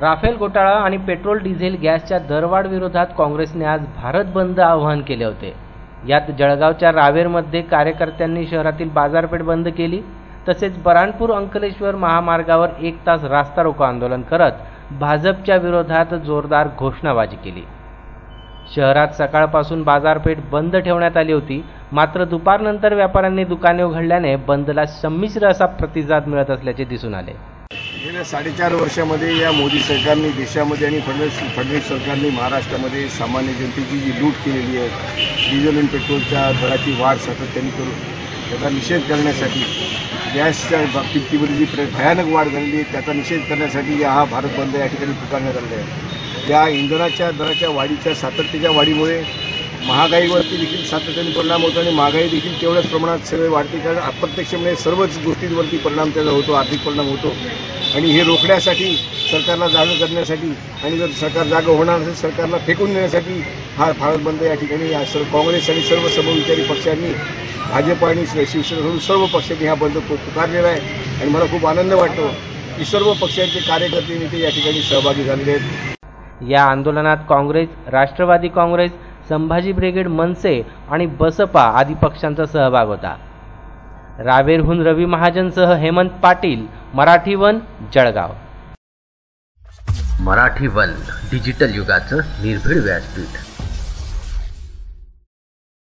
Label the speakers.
Speaker 1: Rafale घोटाळा आणि petrol diesel गॅसच्या दरवाढविरोधात काँग्रेसने आज भारत बंद आवाहन केले होते. यात जळगावच्या रावेरमध्ये कार्यकर्त्यांनी शहरातील बाजारपेठ बंद केली तसेच बराणपूर अंकलेश्वर महामार्गावर एक तास रास्ता रोको आंदोलन करत भाजपच्या विरोधात जोरदार घोषणाबाजी केली. शहरात सकाळपासून बाजारपेठ बंद ठेवण्यात आली होती मात्र दुपारनंतर व्यापाऱ्यांनी दुकाने उघडल्याने बंदला संमिश्र असा प्रतिसाद मिळत असल्याचे दिसून आले.
Speaker 2: गेल्या साडेचार वर्षामध्ये या मोदी सरकारने देशामध्ये आणि फडणवीस फडणवीस सरकारने महाराष्ट्रामध्ये सामान्य जनतेची जी लूट केलेली आहे डिझेल आणि पेट्रोलच्या दराची वाढ सातत्याने करून त्याचा निषेध करण्यासाठी गॅसच्या किमतीमध्ये जी प्र- भयानक वाढ झालेली आहे त्याचा निषेध करण्यासाठी हा भारत बंद या ठिकाणी पुकारण्यात आलेला आहे. त्या इंधनाच्या दराच्या वाढीच्या सातत्याच्या वाढीमुळे महागाईवरती देखील सातत्याने परिणाम होतो आणि महागाई देखील तेवढ्याच प्रमाणात सगळे वाढते कारण अप्रत्यक्षपणे म्हणजे सर्वच गोष्टींवरती परिणाम त्याचा होतो आर्थिक परिणाम होतो. आणि हे रोखण्यासाठी सरकारला जागं करण्यासाठी आणि जर सरकार जागं होणार असेल सरकारला फेकून देण्यासाठी हा भारत बंद या ठिकाणी सर सर्व काँग्रेस आणि सर्व समविचारी पक्षांनी भाजप आणि शिवसेना सर्व पक्षांनी हा बंद पुकारलेला आहे. आणि मला खूप आनंद वाटतो की सर्व पक्षांचे कार्यकर्ते नेते या ठिकाणी सहभागी झालेले आहेत.
Speaker 1: या आंदोलनात काँग्रेस राष्ट्रवादी काँग्रेस संभाजी ब्रिगेड मनसे आणि बसपा आदी पक्षांचा सहभाग होता. रावेरहून Ravi महाजनसह Hemant Patil Marathi one Jalgaon.
Speaker 3: Marathi one digital युगाचं निर्भीड व्यासपीठ.